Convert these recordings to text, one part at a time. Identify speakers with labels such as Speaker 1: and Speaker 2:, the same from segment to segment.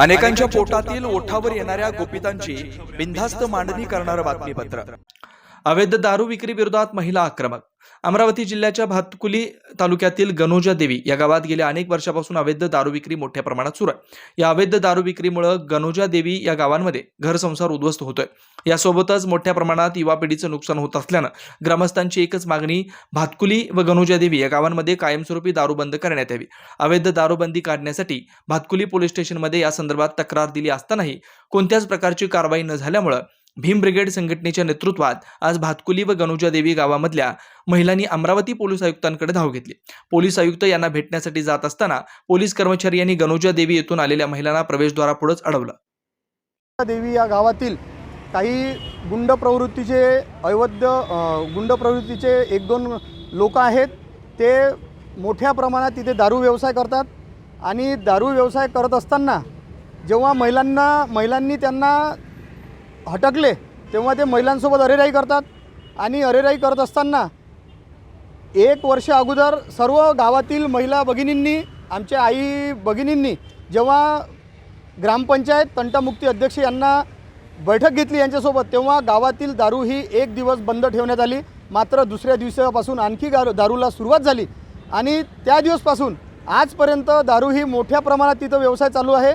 Speaker 1: अनेकांच्या पोटातील ओठावर येणाऱ्या गोपितांची बिनधास्त मांडणी करणारं बातमीपत्र. अवैध दारू विक्री विरोधात महिला आक्रमक अमरावती जिल्ह्याच्या भातकुली तालुक्यातील गनोजा देवी या गावात गेल्या अनेक वर्षापासून अवैध दारू विक्री मोठ्या प्रमाणात सुरू आहे. या अवैध दारू विक्रीमुळं गनोजा देवी या गावांमध्ये घरसंसार उद्ध्वस्त होतोय. यासोबतच मोठ्या प्रमाणात युवा पिढीचं नुकसान होत असल्यानं ग्रामस्थांची एकच मागणी भातकुली व गनोजा देवी या गावांमध्ये कायमस्वरूपी दारू बंद करण्यात यावी. अवैध दारूबंदी काढण्यासाठी भातकुली पोलीस स्टेशनमध्ये या संदर्भात तक्रार दिली असतानाही कोणत्याच प्रकारची कारवाई न झाल्यामुळं भीम ब्रिगेड संघटनेच्या नेतृत्वात आज भातकुली व गणुजादेवी गावामधल्या महिलांनी अमरावती पोलीस आयुक्तांकडे धाव घेतली. पोलीस आयुक्त यांना भेटण्यासाठी जात असताना पोलीस कर्मचारी यांनी गणुजादेवी येथून आलेल्या महिलांना प्रवेशद्वारापुढेच अडवलं.
Speaker 2: देवी या गावातील काही गुंड प्रवृत्तीचे अवैध गुंड प्रवृत्तीचे एक दोन लोक आहेत. ते मोठ्या प्रमाणात तिथे दारू व्यवसाय करतात आणि दारू व्यवसाय करत असताना जेव्हा महिलांना महिलांनी त्यांना हटकले तेव्हा ते महिलांसोबत अरेराई करतात. आणि अरेराई करत असताना एक वर्ष अगोदर सर्व गावातील महिला भगिनींनी आमच्या आई भगिनींनी जेव्हा ग्रामपंचायत तंटामुक्ती अध्यक्ष यांना बैठक घेतली यांच्यासोबत तेव्हा गावातील दारू ही एक दिवस बंद ठेवण्यात आली. मात्र दुसऱ्या दिवसापासून आणखी गारू दारूला सुरुवात झाली. आणि त्या दिवसपासून आजपर्यंत दारू ही मोठ्या प्रमाणात तिथं व्यवसाय चालू आहे.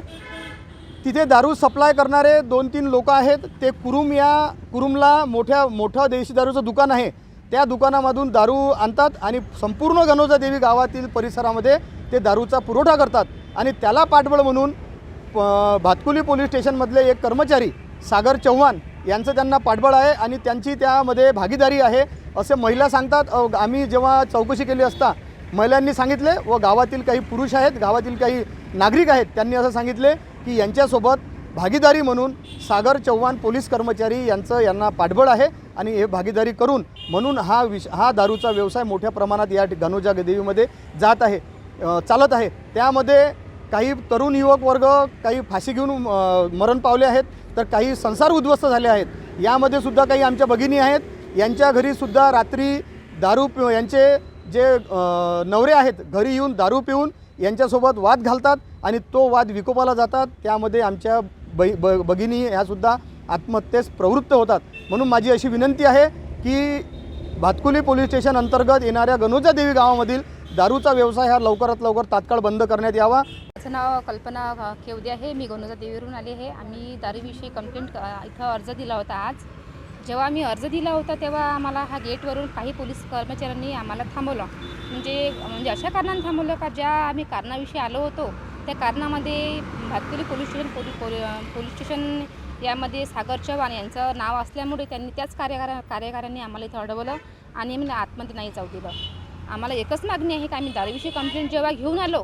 Speaker 2: तिथे दारू सप्लाय करणारे दोन तीन लोक आहेत. ते कुरुम या कुरुमला मोठ्या मोठं देशी दारूचं दुकान आहे. त्या दुकानामधून दारू आणतात आणि संपूर्ण गणोजा देवी गावातील परिसरामध्ये ते दारूचा पुरवठा करतात. आणि त्याला पाठबळ म्हणून प- भातकुली पोलीस स्टेशनमधले एक कर्मचारी सागर चव्हाण यांचं त्यांना पाठबळ आहे आणि त्यांची त्यामध्ये भागीदारी आहे असे महिला सांगतात. आम्ही जेव्हा चौकशी केली असता महिलांनी सांगितले व गावातील काही पुरुष आहेत गावातील काही नागरिक आहेत त्यांनी असं सांगितले की यांच्यासोबत भागीदारी म्हणून सागर चव्हाण पोलीस कर्मचारी यांचं यांना पाठबळ आहे आणि हे भागीदारी करून म्हणून हा विष हा दारूचा व्यवसाय मोठ्या प्रमाणात या गणोजा देवीमध्ये जात आहे चालत आहे. त्यामध्ये काही तरुण युवक वर्ग काही फाशी घेऊन मरण पावले आहेत तर काही संसार उद्ध्वस्त झाले आहेत. यामध्ये सुद्धा काही आमच्या भगिनी आहेत. यांच्या घरीसुद्धा रात्री दारू पि यांचे जे नवरे आहेत घरी येऊन दारू पिऊन यांच्यासोबत वाद घालतात आणि तो वाद विकोपाला जातात. त्यामध्ये आमच्या बै ब भगिनी ह्यासुद्धा आत्महत्येस प्रवृत्त होतात. म्हणून माझी अशी विनंती आहे की भातकुली पोलीस स्टेशन अंतर्गत येणाऱ्या गणोजा देवी गावामधील दारूचा व्यवसाय हा लवकरात लवकर तात्काळ बंद करण्यात यावा.
Speaker 3: माझं नाव कल्पना अ, केवदे आहे. मी गणोजा देवीवरून आले आहे. आम्ही दारूविषयी कंप्लेंट इथं अर्ज दिला होता आज. जेव्हा आम्ही अर्ज दिला होता तेव्हा आम्हाला हा गेटवरून काही पोलीस कर्मचाऱ्यांनी आम्हाला थांबवलं. म्हणजे म्हणजे अशा कारणाने थांबवलं का? ज्या आम्ही कारणाविषयी आलो होतो त्या कारणामध्ये भातकुली पोलीस स्टेशन पोली पोली पोलीस स्टेशन यामध्ये सागर चव्हाण यांचं नाव असल्यामुळे त्यांनी त्याच कार्यकारा कार्यकाऱ्यांनी आम्हाला इथं अडवलं आणि आम्ही आतमध्ये नाही जाऊ दिलं. आम्हाला एकच मागणी आहे की आम्ही दारूविषयी कंप्लेंट जेव्हा घेऊन आलो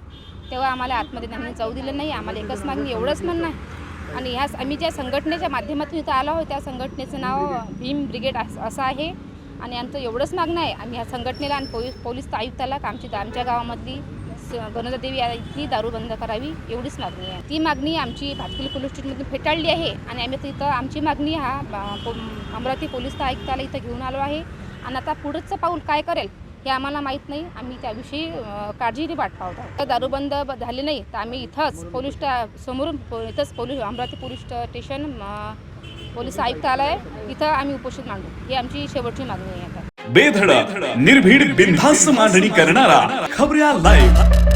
Speaker 3: तेव्हा आम्हाला आतमध्ये नाही जाऊ दिलं नाही. आम्हाला एकच मागणी एवढंच म्हणणं आहे. आणि ह्या आम्ही ज्या संघटनेच्या माध्यमातून इथं आलो आहोत त्या संघटनेचं नाव भीम ब्रिगेड अस- आहे. आणि आमचं एवढंच मागणं आहे आम्ही ह्या संघटनेला आणि पोलीस पोलीस आयुक्ताला आमची आमच्या गावामधली स- गणोजा देवी या इथली दारू बंद करावी एवढीच मागणी आहे. ती मागणी आमची भातकुली पोलीस स्टेशनमधून फेटाळली आहे आणि आम्ही तिथं आमची मागणी हा अमरावती पोलीस आयुक्ताला इथं घेऊन आलो आहे. आणि आता पुढचं पाऊल काय करेल? हे आम्हाला माहीत नाही. आम्ही त्याविषयी काळजीने वाट पाहत आहोत तर दारूबंद ब- झाली नाही तर आम्ही इथंच पोलीस समोरून पो- इथंच पोलीस अमरावती पोलीस स्टेशन अ, पोलीस आयुक्तालय इथं आम्ही उपस्थित मागू ही आमची शेवटची मागणी आहे आता.
Speaker 4: बेधडक निर्भीड बिनधास्त मांडणी करणारा खबऱ्या लाईव्ह